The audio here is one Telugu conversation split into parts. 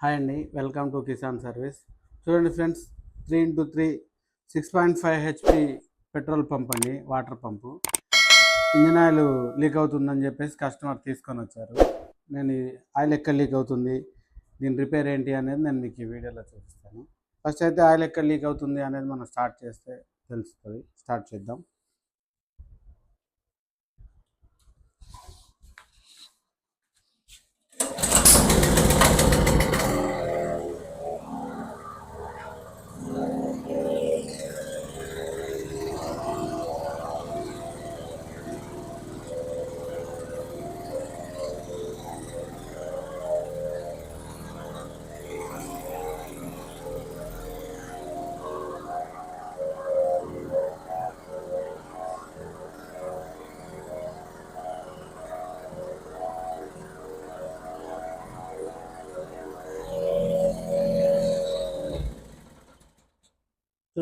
హాయ్ అండి వెల్కమ్ టు కిసాన్ సర్వీస్. చూడండి friends three into three six point five HP petrol pump అండి water pump. Engine oil leak అవుతుందని చెప్పేసి కస్టమర్ తీసుకొని వచ్చారు. నేను ఆయిల్ ఎక్కడ లీక్ అవుతుంది దీని రిపేర్ ఏంటి అనేది నేను మీకు ఈ వీడియోలో చూపిస్తాను. ఫస్ట్ అయితే ఆయిల్ ఎక్కడ లీక్ అవుతుంది అనేది మనం స్టార్ట్ చేస్తే తెలుస్తుంది స్టార్ట్ చేద్దాం.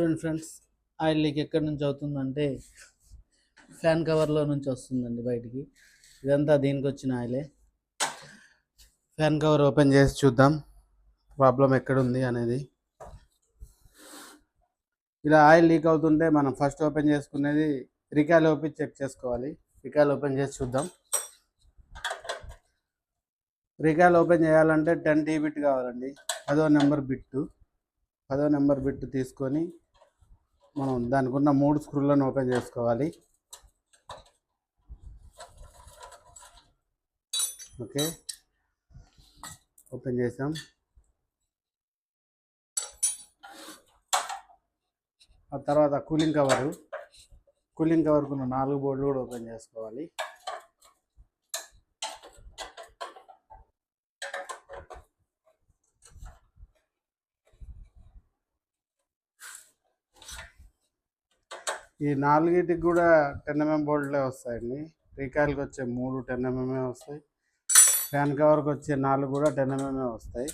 చూడండి ఫ్రెండ్స్. ఆయిల్ లీక్ ఎక్కడి నుంచి అవుతుందంటే ఫ్యాన్ కవర్లో నుంచి వస్తుందండి బయటికి. ఇదంతా దీనికి వచ్చిన ఆయిలే. ఫ్యాన్ కవర్ ఓపెన్ చేసి చూద్దాం. ప్రాబ్లం ఎక్కడుంది అనేది. ఇలా ఆయిల్ లీక్ అవుతుంటే మనం ఫస్ట్ ఓపెన్ చేసుకునేది రికాల్ ఓపెన్ చెక్ చేసుకోవాలి. రికాల్ ఓపెన్ చేసి చూద్దాం. రికాల్ ఓపెన్ చేయాలంటే టెన్ టీ బిట్ కావాలండి. పదో నెంబర్ బిట్టు. పదో నెంబర్ బిట్టు తీసుకొని మనం దానికి ఉన్న మూడు స్క్రూలను ఓపెన్ చేసుకోవాలి. ఓకే. ఓపెన్ చేసాం. ఆ తర్వాత కూలింగ్ కవరు. కూలింగ్ కవర్కు ఉన్న నాలుగు బోర్డులు కూడా ఓపెన్ చేసుకోవాలి. ఈ నాలుగిటికి కూడా టెన్ ఎంఎం బోల్డ్లే వస్తాయండి. రీకాల్కి వచ్చే మూడు టెన్ ఎంఎంఏ వస్తాయి. ఫ్యాన్ కవర్కి వచ్చే నాలుగు కూడా టెన్ ఎంఎంఏ వస్తాయి.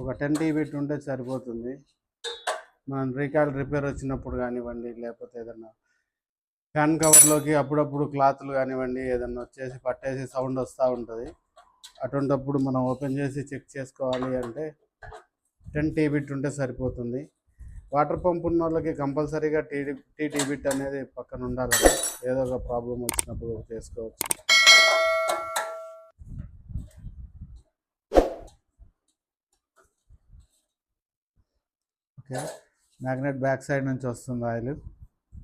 ఒక టెన్ టీబీట్ ఉంటే సరిపోతుంది. మనం రీకాయల్ రిపేర్ వచ్చినప్పుడు కానివ్వండి లేకపోతే ఏదన్నా ఫ్యాన్ కవర్లోకి అప్పుడప్పుడు క్లాత్లు కానివ్వండి ఏదన్నా వచ్చేసి పట్టేసి సౌండ్ వస్తూ ఉంటుంది. అటువంటప్పుడు మనం ఓపెన్ చేసి చెక్ చేసుకోవాలి అంటే టెన్ టీబీట్ ఉంటే సరిపోతుంది. వాటర్ పంప్ ఉన్న వాళ్ళకి కంపల్సరీగా టీ టీ బిట్ అనేది పక్కన ఉండాలి ఏదో ఒక ప్రాబ్లం వచ్చినప్పుడు చేసుకోవచ్చు. ఓకే. మ్యాగ్నెట్ బ్యాక్ సైడ్ నుంచి వస్తుంది ఆయిల్.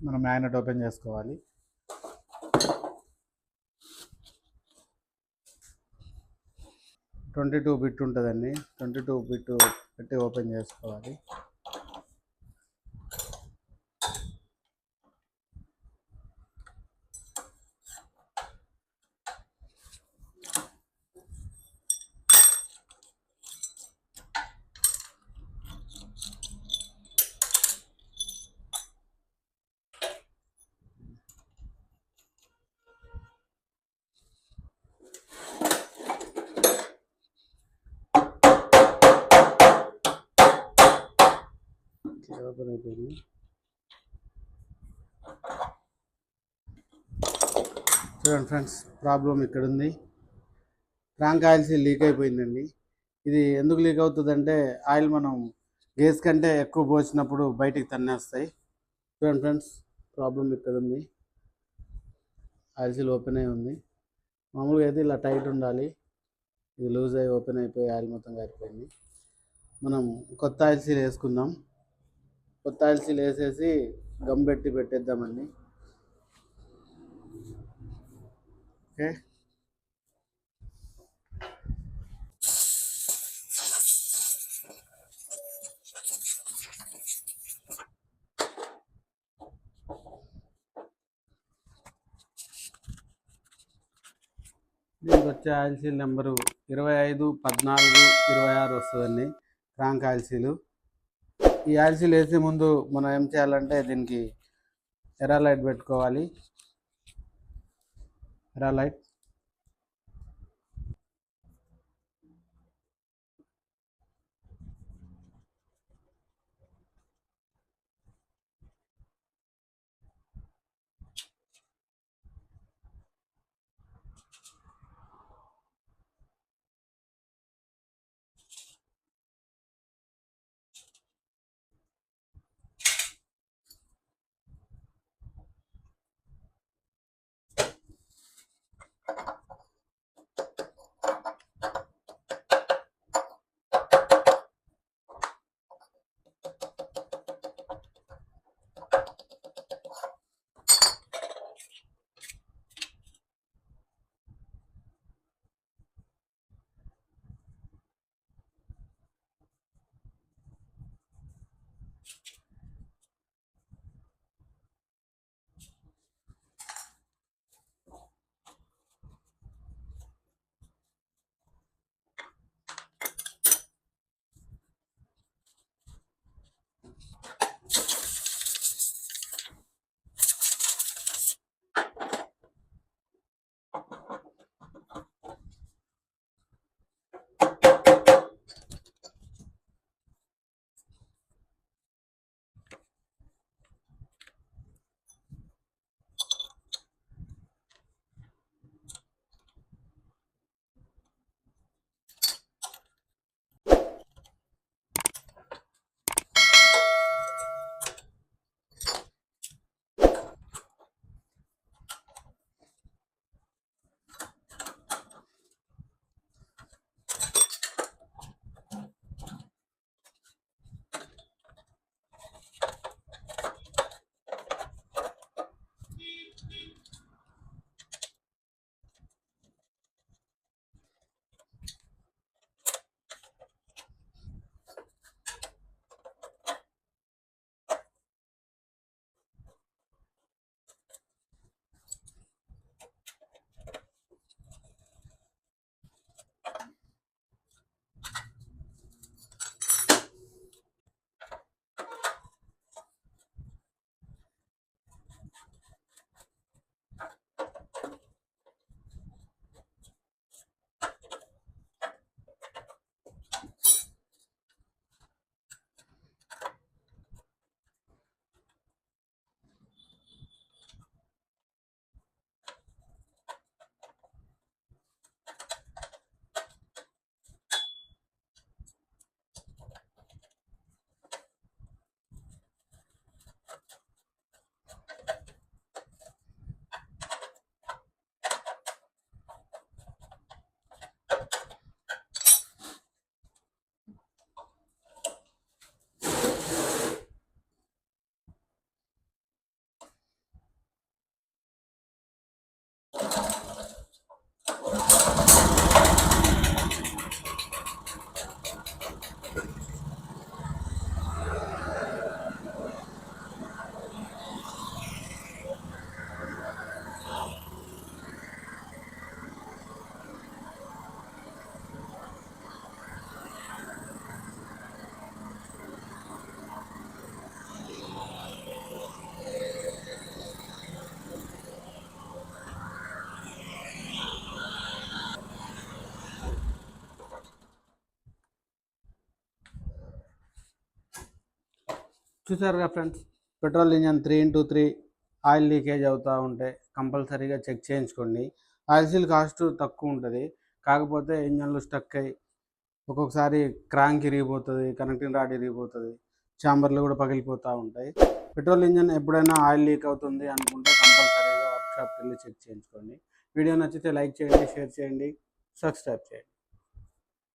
మనం మ్యాగ్నెట్ ఓపెన్ చేసుకోవాలి. ట్వంటీ టూ బిట్ ఉంటుందండి. ట్వంటీ టూ బిట్ పెట్టి ఓపెన్ చేసుకోవాలి. ఓపెన్ అయిపోయింది చూడండి ఫ్రెండ్స్ ప్రాబ్లం ఇక్కడ ఉంది క్రాంక్ ఆయిల్స్ లీక్ అయిపోయిందండి. ఇది ఎందుకు లీక్ అవుతుందంటే ఆయిల్ మనం గేస్ కంటే ఎక్కువ పోసినప్పుడు బయటికి తన్నేస్తాయి. చూడండి ఫ్రెండ్స్ ప్రాబ్లం ఇక్కడ ఉంది ఆయిల్ సీల్ ఓపెన్ అయి ఉంది. మామూలుగా అయితే ఇలా టైట్ ఉండాలి. ఇది లూజ్ అయ్యి ఓపెన్ అయిపోయి ఆయిల్ మొత్తం కారిపోయింది మనం కొత్త ఆయిల్ సీల్ వేసుకుందాం. కొత్త ఆయిల్ వేసేసి గమ్ పెట్టి పెట్టేద్దామండి. ఓకే. దీనికి వచ్చే ఆయిల్ సీల్ నెంబరు ఇరవై ఐదు పద్నాలుగు ఇరవై ఆరు వస్తుందండి. Crank oil seal. ఈ ఆయిల్ సీల్ వేసే ముందు మనం ఏం చేయాలంటే దీనికి ఎరాలైట్ పెట్టుకోవాలి. ఎరాలైట్ చూసారుగా friends? Petrol engine three into three oil leakage అవుతూ ఉంటే కంపల్సరీగా చెక్ చేయించుకోండి. ఆయిల్ సీల్ కాస్ట్ తక్కువ ఉంటుంది. కాకపోతే ఇంజన్లు స్టక్ అయ్యి ఒక్కొక్కసారి క్రాంక్ ఇరిగిపోతుంది కనెక్టింగ్ రాడ్ ఇరిగిపోతుంది చాంబర్లు కూడా పగిలిపోతూ ఉంటాయి. పెట్రోల్ ఇంజన్ ఎప్పుడైనా ఆయిల్ లీక్ అవుతుంది అనుకుంటే కంపల్సరీగా వర్క్షాప్కి వెళ్ళి చెక్ చేయించుకోండి. వీడియో నచ్చితే లైక్ చేయండి షేర్ చేయండి సబ్స్క్రైబ్ చేయండి.